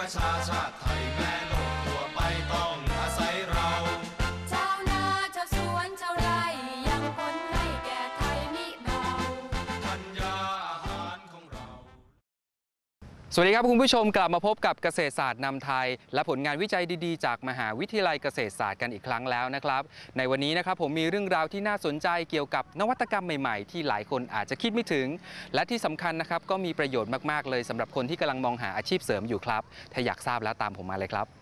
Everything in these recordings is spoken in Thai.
ประชาชาติไทยแม่ สวัสดีครับคุณผู้ชมกลับมาพบกับเกษตรศาสตร์นำไทย และผลงานวิจัยดีๆ จากมหาวิทยาลัยเกษตรศาสตร์กันอีกครั้งแล้วนะครับ ในวันนี้นะครับผมมีเรื่องราวที่น่าสนใจเกี่ยวกับนวัตกรรมใหม่ๆ ที่หลายคนอาจจะคิดไม่ถึง และที่สำคัญนะครับก็มีประโยชน์มากๆเลยสำหรับคนที่กำลังมองหาอาชีพเสริมอยู่ครับ ถ้าอยากทราบแล้วตามผมมาเลยครับ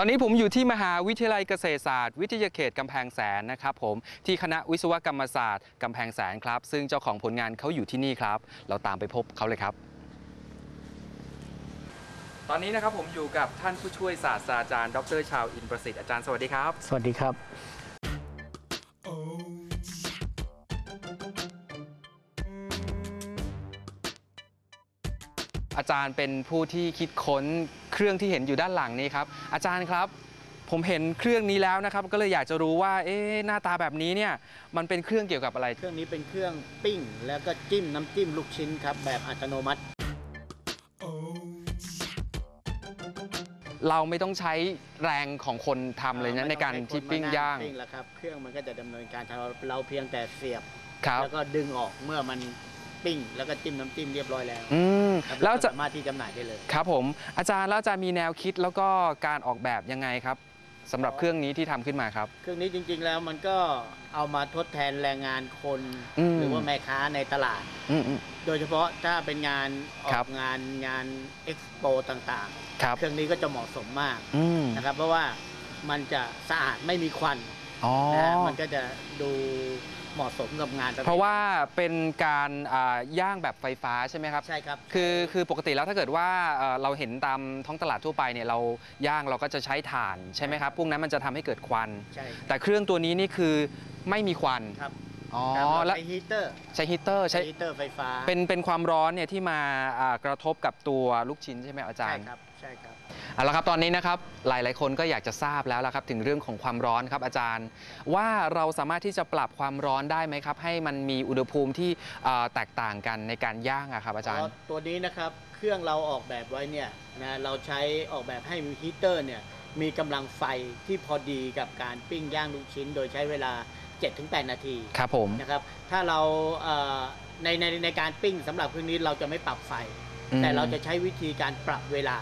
ตอนนี้ผมอยู่ที่มหาวิทยาลัยเกษตรศาสตร์ วิทยาเขตกำแพงแสนนะครับผมที่คณะวิศวกรรมศาสตร์กำแพงแสนครับ ซึ่งเจ้าของผลงานเขาอยู่ที่นี่ครับ เราตามไปพบเขาเลยครับ ตอนนี้นะครับผมอยู่กับท่านผู้ช่วยศาสตราจารย์ ดรชาวอินประสิทธิ์อาจารย์สวัสดีครับ สวัสดีครับ อาจารย์เป็นผู้ที่คิดค้นเครื่องที่เห็นอยู่ด้านหลังนี้ครับ อาจารย์ครับ ผมเห็นเครื่องนี้แล้วนะครับ ก็เลยอยากจะรู้ว่าเอ๊ะหน้าตาแบบนี้เนี่ยมันเป็นเครื่องเกี่ยวกับอะไร เครื่องนี้เป็นเครื่องปิ้ง แล้วก็จิ้มน้ำจิ้มลูกชิ้นครับแบบอัตโนมัติ เราไม่ต้องใช้แรงของคนทำเลยนะในการที่ปิ้งย่าง ปิ้งแล้วครับ เครื่องมันก็จะดำเนินการเราเราเพียงแต่เสียบ ครับ แล้วก็ดึงออกเมื่อมัน ปิ้งแล้วก็จิ้มน้ำจิ้มเรียบร้อยแล้วอืมครับแล้วจะสามารถที่จำหน่ายได้เลย ครับผม อาจารย์แล้วอาจารย์มีแนวคิดแล้วก็การออกแบบยังไงครับสำหรับเครื่องนี้ที่ทำขึ้นมาครับ เครื่องนี้จริงๆแล้วมันก็เอามาทดแทนแรงงานคน อืม หรือว่าแม่ค้าในตลาด อืมอืม โดยเฉพาะถ้าเป็นงานออครักบงานงานเอ็กซ์โปต่างครับ ๆ เครื่องนี้ก็จะเหมาะสมมากอืมนะครับ เพราะว่ามันจะสะอาดไม่มีควันอ๋อ นะฮะมันก็จะดู เหมาะสมกับงานปภทเพราะว่าเป็นการอ่าย่างแบบไฟฟ้าใช่ไหมครับ ใช่ครับ คือคือปกติแล้วถ้าเกิดว่าเอ่อเราเห็นตามท้องตลาดทั่วไปเนี่ยเราย่างเราก็จะใช้ถ่านใช่ไหมครับพวกนั้นมันจะทำให้เกิดควัน ใช่แต่เครื่องตัวนี้นี่คือไม่มีควันครับอ๋อครับเราแล้วใช้ฮีเตอร์ใช้ฮีเตอร์ใช้ใช้ฮีเตอร์ไฟฟ้าเป็นเป็นความร้อนเนี่ยที่มาอ่ากระทบกับตัวลูกชิ้นใช่ไหมอาจารใช่ย์ ครับใช่ครับ เอาละครับตอนนี้นะครับหลาย ๆ คนก็อยากจะทราบแล้วละครับถึงเรื่องของความร้อนครับอาจารย์ ว่าเราสามารถที่จะปรับความร้อนได้ไหมครับ ให้มันมีอุณหภูมิที่เอ่อแตกต่างกันในการย่างอะครับอาจารย์เพะตัวนี้นะครับเครื่องเราออกแบบไว้เนี่ยนะเราใช้ออกแบบให้ฮีเตอร์เนี่ยมีกำลังไฟที่พอดีกับการปิ้งย่างลูกชิ้น โดยใช้เวลา 7-8 นาทีครับผมนะครับถ้าเราเอ่อในในในการปิ้งสำหรับเครื่องนี้เราจะไม่ปรับไฟ อืมแต่เราจะใช้วิธีการปรับเวลา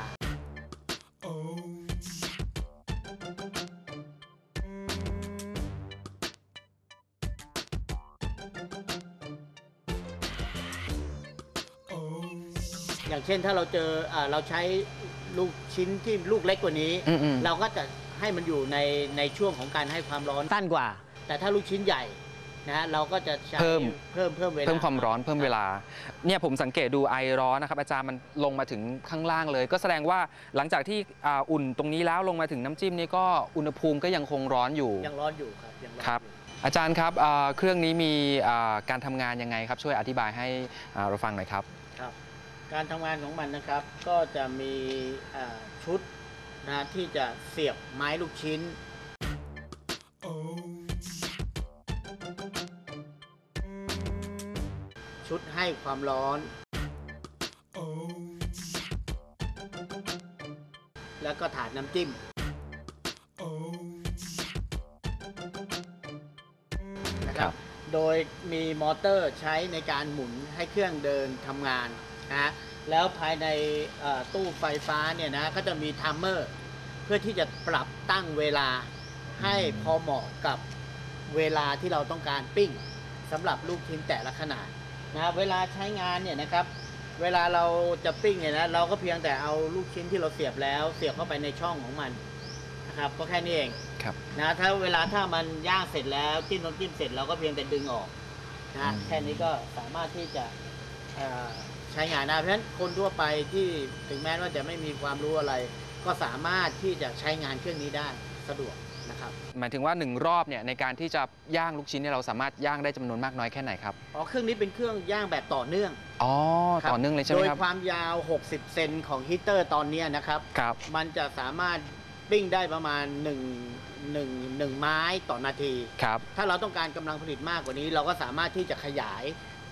อย่างเช่นถ้าเราเจอเอ่อเราใช้ลูกชิ้นที่ลูกเล็กกว่านี้ อืมอืม เราก็จะให้มันอยู่ในในช่วงของการให้ความร้อน สั้นกว่า แต่ถ้าลูกชิ้นใหญ่นะฮะเราก็จะใช้เพิ่ม เพิ่มเพิ่มเวลา เพิ่มความร้อนเพิ่มเวลาเนี่ยผมสังเกตดูไอร้อนนะครับอาจารย์มันลงมาถึงข้างล่างเลย ก็แสดงว่าหลังจากที่อ่าอุ่นตรงนี้แล้วลงมาถึงน้ำจิ้มนี่ก็อุณหภูมิก็ยังคงร้อนอยู่ ยังร้อนอยู่ครับยังร้อนครับ อยู่อาจารย์ครับอ่าเครื่องนี้มีอ่าการทำงานยังไงครับช่วยอธิบายให้อ่าเราฟังหน่อยครับครับ การทำงานของมันนะครับ ก็จะมีอ่าชุดนะที่จะเสียบไม้ลูกชิ้นชชุดให้ความร้อน แล้วก็ถาดน้ำจิ้ม นะคครัรับบโดยมีมอเตอร์ใช้ในการหมุนให้เครื่องเดินทำงาน นะแล้วภายในเอ่อตู้ไฟฟ้าเนี่ยนะก็จะมีไทัมเมอร์ เพื่อที่จะปรับตั้งเวลาให้พอเหมาะกับเวลาที่เราต้องการปิ้งสำหรับลูกชิ้นแต่ละขนาดนะเวลาใช้งานเนี่ยนะครับ เวลาเราจะปิ้งเนี่ยนะเราก็เพียงแต่เอาลูกชิ้นที่เราเสียบแล้ว เสียบเข้าไปในช่องของมันนะครับก็แค่นี้เองครับนะถ้าเวลาถ้ามันย่างเสร็จแล้วจิ้มน้ำจิ้มเสร็จเราก็เพียงแต่ดึงออกนะอืมแค่นี้ก็สามารถที่จะ เอ่อใช้งานได้เพราะฉะนั้นคนทั่วไปที่ถึงแม้ว่าจะไม่มีความรู้อะไร ก็สามารถที่จะใช้งานเครื่องนี้ได้สะดวกนะครับหมายถึงว่าหนึ่งรอบเนี่ยในการที่จะย่างลูกชิ้นเนี่ยเราสามารถย่างได้จำนวนมากน้อยแค่ไหนครับอ๋อเครื่องนี้เป็นเครื่องย่างแบบต่อเนื่องอ๋อครับต่อเนื่องเลยใช่ไหมโดยครับความยาว 60 เซนของฮีตเตอร์ตอนเนี้ยนะครับ ครับ มันจะสามารถปิ้งได้ประมาณ1 1 1ไม้ต่อนาที ครับ ถ้าเราต้องการกำลังผลิตมากกว่านี้ เราก็สามารถที่จะขยาย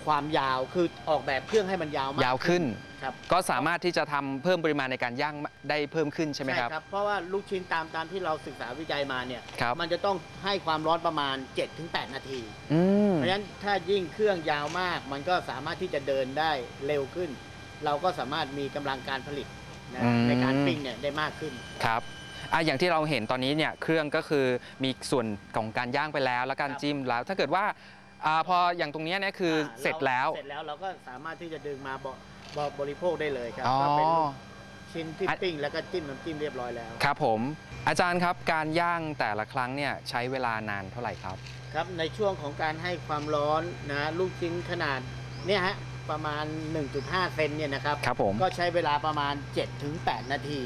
ความยาวคือออกแบบเครื่องให้มันยาวมากยาวขึ้น ครับ ก็สามารถที่จะทำเพิ่มปริมาณในการย่างได้เพิ่มขึ้นใช่ไหมครับ เพราะว่าลูกชิ้นตามตามที่เราศึกษาวิจัยมาเนี่ย ครับ มันจะต้องให้ความร้อนประมาณ 7-8 นาที อืม เพราะฉะนั้นถ้ายิ่งเครื่องยาวมาก มันก็สามารถที่จะเดินได้เร็วขึ้น เราก็สามารถมีกำลังการผลิตนะในการปิ้งเนี่ยได้มากขึ้น ครับอะอย่างที่เราเห็นตอนนี้เนี่ยเครื่องก็คือมีส่วนของการย่างไปแล้ว แล้วการครับจิ้มแล้ว ถ้าเกิดว่า อาพออย่างตรงเนี้ยเนี่ยคืออาเสร็จแล้ว เสร็จแล้วเราก็สามารถที่จะดึงมาบบบบริโภคได้เลยครับอ๋อ ก็เป็นลูกชิ้นที่อะปิ้งแล้วก็จิ้มน้ำจิ้มเรียบร้อยแล้ว ครับผม อาจารย์ครับการย่างแต่ละครั้งเนี่ยใช้เวลานานเท่าไหร่ครับ ครับในช่วงของการให้ความร้อนนะลูกชิ้นขนาดเนี่ยฮะประมาณ 1.5 เซนเนี่ยนะครับ ครับผม ก็ใช้เวลาประมาณ 7-8 นาที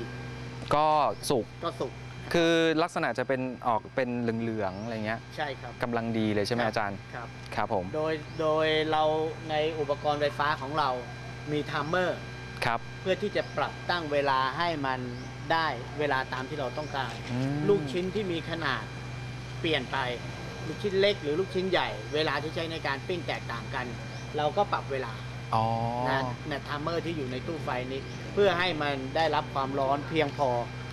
ก็สุกก็สุก คือลักษณะจะเป็นออกเป็นเหลืองๆอะไรเงี้ยใช่ครับกำลังดีเลยใช่ไหมครับอาจารย์ ครับ ครับผม โดยโดยเราในอุปกรณ์ไฟฟ้าของเรามีไทัมเมอร์ครับ เพื่อที่จะปรับตั้งเวลาให้มันได้เวลาตามที่เราต้องการ อืม ลูกชิ้นที่มีขนาดเปลี่ยนไป ลูกชิ้นเล็กหรือลูกชิ้นใหญ่ เวลาที่ใช้ในการปิ้งแตกต่างกัน เราก็ปรับเวลา อ๋อ นะนะทัมเมอร์ที่อยู่ในตู้ไฟนี้ เพื่อให้มันได้รับความร้อนเพียงพอ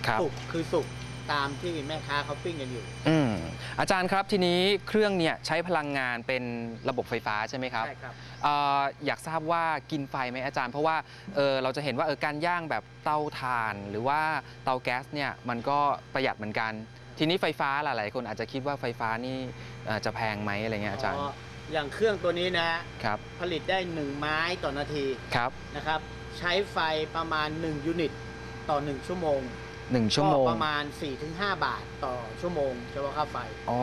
ครับ สุกคือสุก ตามที่แม่ค้าเขาปิ้งกันอยู่ อืมอาจารย์ครับทีนี้เครื่องเนี่ยใช้พลังงานเป็นระบบไฟฟ้าใช่ไหมครับใช่ครับ เอออยากทราบว่ากินไฟไหมอาจารย์ เพราะว่าเออเราจะเห็นว่าเออการย่างแบบเตาถ่าน หรือว่าเตาแก๊สเนี่ยมันก็ประหยัดเหมือนกัน ทีนี้ไฟฟ้าหลายๆคนอาจจะคิดว่าไฟฟ้านี่เอ่อจะแพงไหมอะไรเงี้ยอาจารย์อย่างเครื่องตัวนี้นะครับผลิตได้ 1 ไม้ต่อนาทีครับนะครับ ใช้ไฟประมาณ 1 ยูนิต ต่อ 1 ชั่วโมง หนึ่งชั่วโมงก็ประมาณ 4-5 บาทต่อชั่วโมงเฉพาะค่าไฟ อ๋อ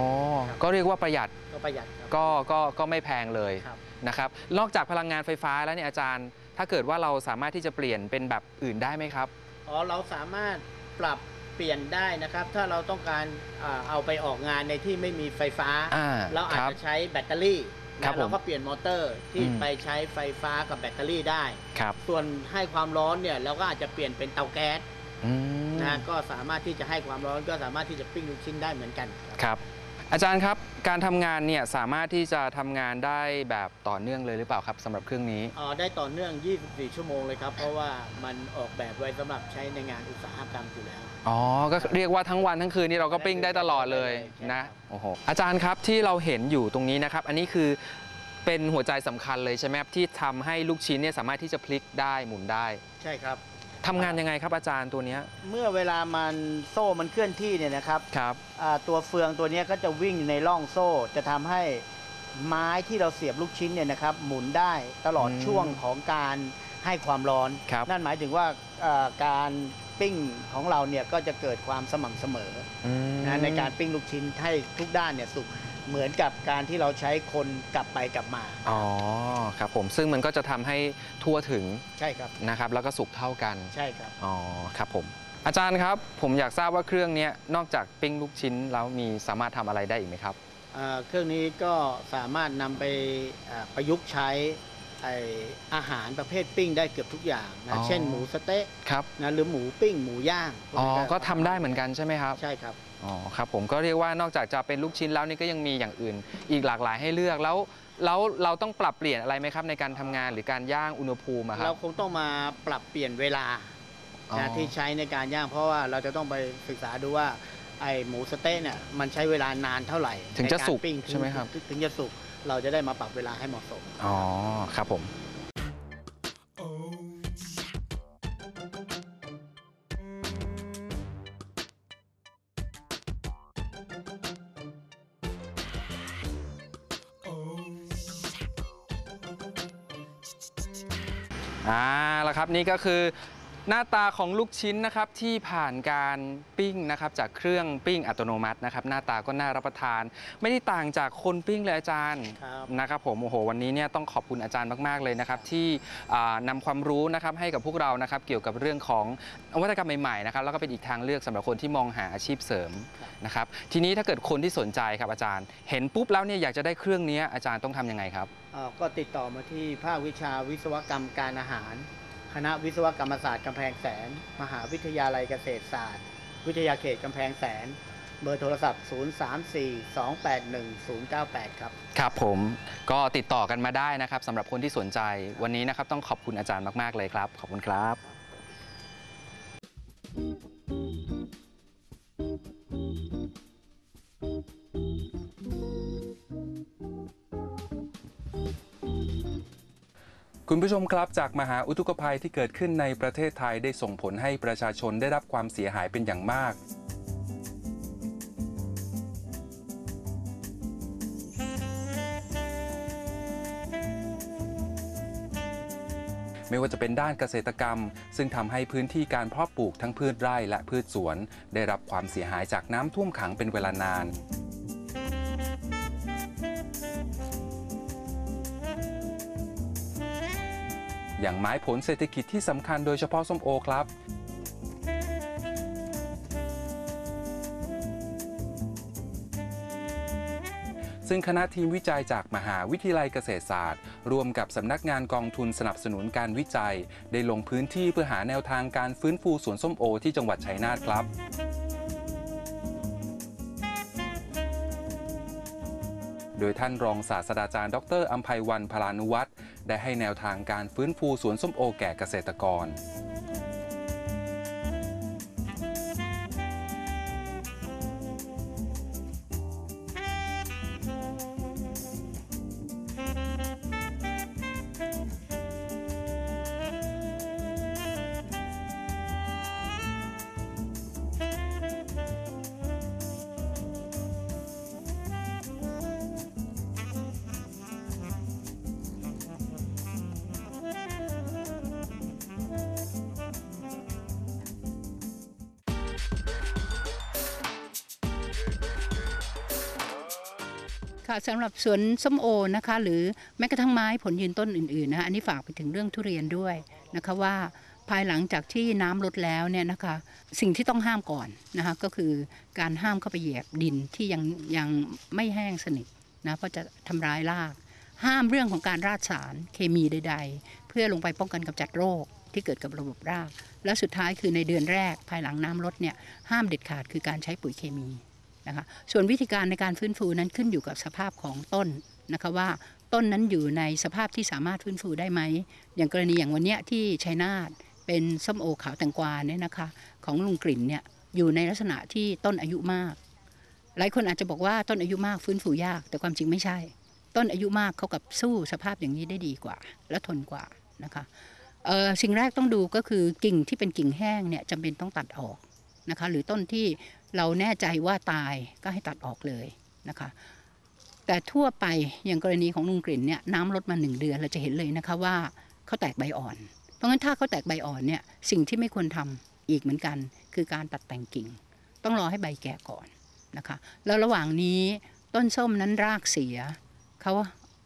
ครับ ก็เรียกว่าประหยัดก็ประหยัดครับ ก็ก็ก็ไม่แพงเลยครับ นะครับ นอกจากพลังงานไฟฟ้าแล้วเนี่ยอาจารย์ ถ้าเกิดว่าเราสามารถที่จะเปลี่ยนเป็นแบบอื่นได้ไหมครับ อ๋อเราสามารถปรับเปลี่ยนได้นะครับ ถ้าเราต้องการอ่าเอาไปออกงานในที่ไม่มีไฟฟ้า อ่าเราอาจครับ จะใช้แบตเตอรี่ครันะบผมเราก็เปลี่ยนมอเตอร์ที่อืม ไปใช้ไฟฟ้ากับแบตเตอรี่ได้ ครับส่วนให้ความร้อนเนี่ยเราก็อาจจะเปลี่ยนเป็นเตาแก๊สอืม นะก็สามารถที่จะให้ความร้อนก็สามารถที่จะปิ้งลูกชิ้นได้เหมือนกันครับครับ อาจารย์ครับการทำงานเนี่ยสามารถที่จะทำงานได้แบบต่อเนื่องเลยหรือเปล่าครับสำหรับเครื่องนี้ อ๋อได้ต่อเนื่อง 24 ชั่วโมงเลยครับ เพราะว่ามันออกแบบไว้สำหรับใช้ในงานอุตสาหกรรมอยู่แล้ว อ๋อ ก็เรียกว่าทั้งวันทั้งคืนนี่เราก็ปิ้งได้ตลอดเลยใช่นะครับโอ้โห อาจารย์ครับที่เราเห็นอยู่ตรงนี้นะครับ อันนี้คือเป็นหัวใจสำคัญเลยใช่ไหมครับที่ทำให้ลูกชิ้นเนี่ยสามารถที่จะพลิกได้หมุนได้ ใช่ครับ ทำงานยังไงครับอาจารย์ตัวเนี้ยเมื่อเวลามันโซ่มันเคลื่อนที่เนี่ยนะครับครับอ่าตัวเฟืองตัวเนี้ยก็จะวิ่งในร่องโซ่ จะทำให้ไม้ที่เราเสียบลูกชิ้นเนี่ยนะครับหมุนได้ตลอดอืมช่วงของการให้ความร้อน ครับ นั่นหมายถึงว่าอ่าการปิ้งของเราเนี่ยก็จะเกิดความสม่ำเสมออืม นะในการปิ้งลูกชิ้นให้ทุกด้านเนี่ยสุก เหมือนกับการที่เราใช้คนกลับไปกลับมา อ๋อครับผมซึ่งมันก็จะทำให้ทั่วถึงใช่ครับ นะครับ แล้วก็สุกเท่ากันใช่ครับ อ๋อครับผม อาจารย์ครับ ผมอยากทราบว่าเครื่องเนี้ยนอกจากปิ้งลูกชิ้นแล้วมีสามารถทำอะไรได้อีกไหมครับอ่าเครื่องนี้ก็สามารถนำไปอ่าประยุกต์ใช้ไออาหารประเภทปิ้งได้เกือบทุกอย่างอ๋นะอเช่นหมูสะเต๊ะครับนะหรือหมูปิ้งหมูย่างพวอ๋อนี้ก็ทำได้เหมือนกันใช่ไหมครับ ใช่ครับ อ๋อครับผมก็เรียกว่านอกจากจะเป็นลูกชิ้นแล้วนี่ก็ยังมีอย่างอื่น อีกหลากหลายให้เลือกแล้วแล้วเราต้องปรับเปลี่ยนอะไรไหมครับ ในการทำงานหรือการย่างอุณหภูมิอะครัเราบ คงต้องมาปรับเปลี่ยนเวลาอ๋อ นะที่ใช้ในการย่าง เพราะว่าเราจะต้องไปศึกษาดูว่าไอหมูสะเต๊ะเนี่ยมันใช้เวลานานเท่าไหร่ถึงจะในารสุกปิ้งใช่ไหมครับ ถึงถึงจะสุกเราจะได้มาปรับเวลาให้เหมาะสม อ๋อครับผม อ่าแล้วครับนี่ก็คือหน้าตาของลูกชิ้นนะครับที่ผ่านการปิ้งนะครับจากเครื่องปิ้งอัตโนมัตินะครับหน้าตาก็น่ารับประทาน ไม่ได้ต่างจากคนปิ้งเลยอาจารย์ครับนะครับผมโอ้โหวันนี้เนี่ยต้องขอบคุณอาจารย์มากๆเลยนะครับที่อ่านำความรู้นะครับให้กับพวกเรานะครับเกี่ยวกับเรื่องของนวัตกรรมใหม่ๆนะครับแล้วก็เป็นอีกทางเลือกสำหรับคนที่มองหาอาชีพเสริมนะครับทีนี้ถ้าเกิดคนที่สนใจครับอาจารย์ เห็นปุ๊บแล้วเนี่ยอยากจะได้เครื่องนี้อาจารย์ต้องทำยังไงครับเอ่อ ก็ติดต่อมาที่ภาควิชาวิศวกรรมการอาหาร คณะวิศวกรรมศาสตร์กำแพงแสน มหาวิทยาลัยเกษตรศาสตร์ วิทยาเขตกำแพงแสน เบอร์โทรศัพท์ 034-281-098 ครับ ครับผมก็ติดต่อกันมาได้นะครับสำหรับคนที่สนใจวันนี้นะครับต้องขอบคุณอาจารย์มาก ๆ เลยครับ ขอบคุณครับ คุณผู้ชมครับจากมหาอุทกภัยที่เกิดขึ้นในประเทศไทยได้ส่งผลให้ประชาชนได้รับความเสียหายเป็นอย่างมาก ไม่ว่าจะเป็นด้านเกษตรกรรม ซึ่งทำให้พื้นที่การเพาะปลูกทั้งพืชไร่และพืชสวน ได้รับความเสียหายจากน้ำท่วมขังเป็นเวลานาน อย่างไม้ผลเศรษฐกิจที่สำคัญโดยเฉพาะส้มโอครับ ซึ่งคณะทีมวิจัยจากมหาวิทยาลัยเกษตรศาสตร์ร่วมกับสำนักงานกองทุนสนับสนุนการวิจัย ได้ลงพื้นที่เพื่อหาแนวทางการฟื้นฟูสวนส้มโอที่จังหวัดชัยนาทครับโดยท่านรองศาสตราจารย์ ดรอัมภัยวันพลานุวัฒน์ ได้ให้แนวทางการฟื้นฟูสวนส้มโอแก่เกษตรกร ค่ะสำหรับสวนส้มโอนะคะ หรือแม้กระทั่งไม้ผลยืนต้นอื่นๆนะคะอันนี้ฝากไปถึงเรื่องทุเรียนด้วยนะคะว่าภายหลังจากที่น้ำลดแล้วเนี่ยนะคะสิ่งที่ต้องห้ามก่อนนะคะก็คือการห้ามเข้าไปเหยียบดินที่ยังยังไม่แห้งสนิทนะเพราะจะทำร้ายราก ห้ามเรื่องของการราดสารเคมีใด ๆ เพื่อลงไปป้องกันกำจัดโรคที่เกิดกับระบบราก และสุดท้ายคือในเดือนแรกภายหลังน้ำลดเนี่ยห้ามเด็ดขาดคือการใช้ปุ๋ยเคมี นะคะส่วนวิธีการในการฟื้นฟูนั้นขึ้นอยู่กับสภาพของต้นนะคะว่าต้นนั้นอยู่ในสภาพที่สามารถฟื้นฟูได้ไหม อย่างกรณีอย่างวันเนี้ยที่ชัยนาทเป็นส้มโอขาวแตงกวาเนี่ยนะคะของลุงกลิ่นเนี่ยอยู่ในลักษณะที่ต้นอายุมาก หลายคนอาจจะบอกว่าต้นอายุมากฟื้นฟูยาก แต่ความจริงไม่ใช่ ต้นอายุมากเขากับสู้สภาพอย่างนี้ได้ดีกว่า และทนกว่านะคะสิ่งแรกต้องดูก็คือกิ่งที่เป็นกิ่งแห้งเนี่ยจำเป็นต้องตัดออกนะคะหรือต้นที่ เราแน่ใจว่าตายก็ให้ตัดออกเลยนะคะ แต่ทั่วไปอย่างกรณีของลุงกลิ่นเนี่ยน้ำลดมาหนึ่งเดือนเราจะเห็นเลยนะคะว่าเขาแตกใบอ่อน เพราะงั้นถ้าเขาแตกใบอ่อนเนี่ยสิ่งที่ไม่ควรทำอีกเหมือนกัน คือการตัดแต่งกิ่ง ต้องรอให้ใบแก่ก่อนนะคะ แล้วระหว่างนี้ต้นส้มนั้นรากเสียเขา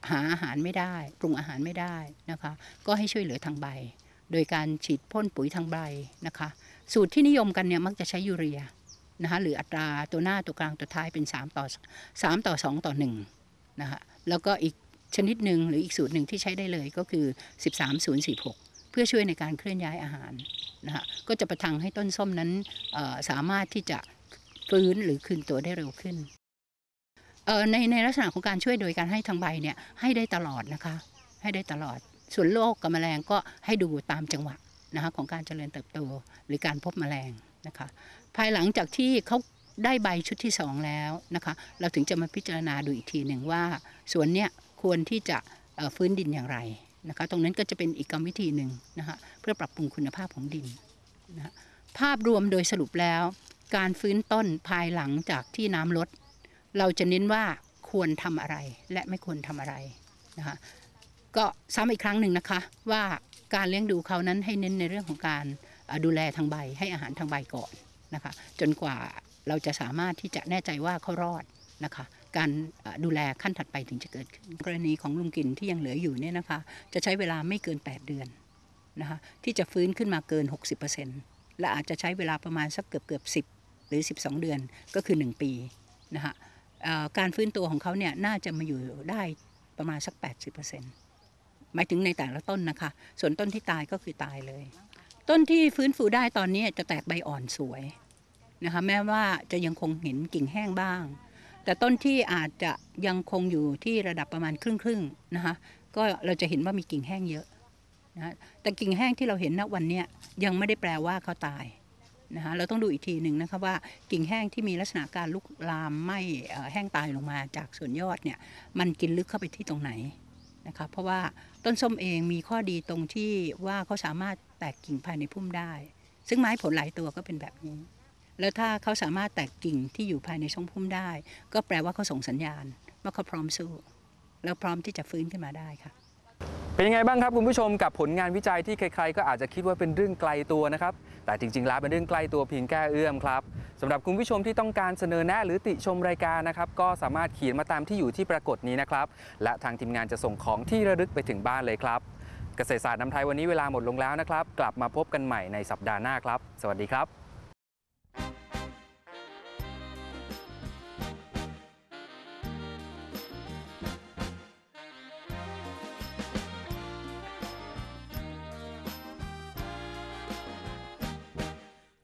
หาอาหารไม่ได้ ปรุงอาหารไม่ได้นะคะ ก็ให้ช่วยเหลือทางใบ โดยการฉีดพ่นปุ๋ยทางใบนะคะ สูตรที่นิยมกันเนี่ยมักจะใช้ยูเรีย นะคะหรืออัตราตัวหน้าตัวกลางตัวท้ายเป็น 3 ต่อ 3 ต่อ 2 ต่อ1นะคะแล้วก็อีกชนิดหนึ่งหรืออีกสูตรหนึ่งที่ใช้ได้เลยก็คือ 13046 เพื่อช่วยในการเคลื่อนย้ายอาหารนะฮะก็จะประทังให้ต้นส้มนั้นสามารถที่จะฟื้นหรือคืนตัวได้เร็วขึ้นในในลักษณะของการช่วยโดยการให้ทางใบเนี่ยให้ได้ตลอดนะคะ ให้ได้ตลอดส่วนโรคกับแมลงก็ให้ดูตามจังหวะนะคะของการเจริญเติบโตหรือการพบแมลง นะคะ ภายหลังจากที่เขาได้ใบชุดที่สองแล้วนะคะ เราถึงจะมาพิจารณาดูอีกทีหนึ่งว่าสวนเนี้ยควรที่จะฟื้นดินอย่างไรนะคะ ตรงนั้นก็จะเป็นอีกกรรมวิธีหนึ่งนะคะเพื่อปรับปรุงคุณภาพของดินนะะภาพรวมโดยสรุปแล้ว การฟื้นต้นภายหลังจากที่น้ำลด เราจะเน้นว่าควรทำอะไรและไม่ควรทำอะไรนะคะก็ซ้ำอีกครั้งหนึ่งนะคะว่าการเลี้ยงดูเขานั้นให้เน้นในเรื่องของการ ดูแลทางใบให้อาหารทางใบก่อนนะคะจนกว่าเราจะสามารถที่จะแน่ใจว่าเขารอดนะคะการดูแลขั้นถัดไปถึงจะเกิดขึ้น กรณีของลุงกินที่ยังเหลืออยู่เนี่ยนะคะจะใช้เวลาไม่เกิน 8 เดือนนะคะที่จะฟื้นขึ้นมาเกิน 60%และอาจจะใช้เวลาประมาณสักเกือบเกือบ10 หรือ 12 เดือนก็คือ 1 ปีนะคะการฟื้นตัวของเขาเนี่ยน่าจะมาอยู่ได้ประมาณสัก 80%หมายถึงในแต่ละต้นนะคะ ส่วนต้นที่ตายก็คือตายเลย ต้นที่ฟื้นฟูได้ตอนนี้จะแตกใบอ่อนสวยนะคะแม้ว่าจะยังคงเห็นกิ่งแห้งบ้าง แต่ต้นที่อาจจะยังคงอยู่ที่ระดับประมาณครึ่งครึ่งๆนะคะก็เราจะเห็นว่ามีกิ่งแห้งเยอะนะแต่กิ่งแห้งที่เราเห็นณวันนี้ยังไม่ได้แปลว่าเขาตายนะคะเราต้องดูอีกทีหนึ่งนะคะว่ากิ่งแห้งที่มีลักษณะการลุกลามไหม้เอ่อแห้งตายลงมาจากส่วนยอดเนี่ยมันกินลึกเข้าไปที่ตรงไหนนะคะเพราะว่าต้นส้มเองมีข้อดีตรงที่ว่าเขาสามารถ แตกกิ่งภายในพุ่มได้ ซึ่งไม้ผลหลายตัวก็เป็นแบบนี้ แล้วถ้าเขาสามารถแตกกิ่งที่อยู่ภายในช่องพุ่มได้ ก็แปลว่าเขาส่งสัญญาณ ว่าเขาพร้อมสู้ แล้วพร้อมที่จะฟื้นขึ้นมาได้ค่ะเป็นยังไงบ้างครับคุณผู้ชมกับผลงานวิจัยที่ใครๆ ก็อาจจะคิดว่าเป็นเรื่องไกลตัวนะครับ แต่จริงๆ แล้วเป็นเรื่องใกล้ตัวเพียงแค่เอื้อมครับสำหรับคุณผู้ชมที่ต้องการเสนอแนะหรือติชมรายการนะครับ ก็สามารถเขียนมาตามที่อยู่ที่ปรากฏนี้นะครับ และทางทีมงานจะส่งของที่ระลึกไปถึงบ้านเลยครับ เกษตรศาสตร์น้ำไทยวันนี้เวลาหมดลงแล้วนะครับ กลับมาพบกันใหม่ในสัปดาห์หน้าครับ สวัสดีครับ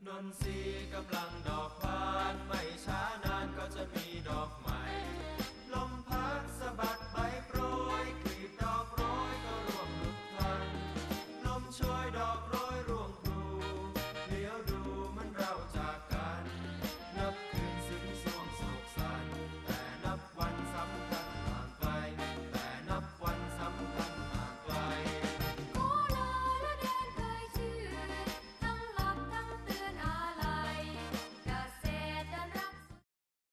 นนทกำลังดอก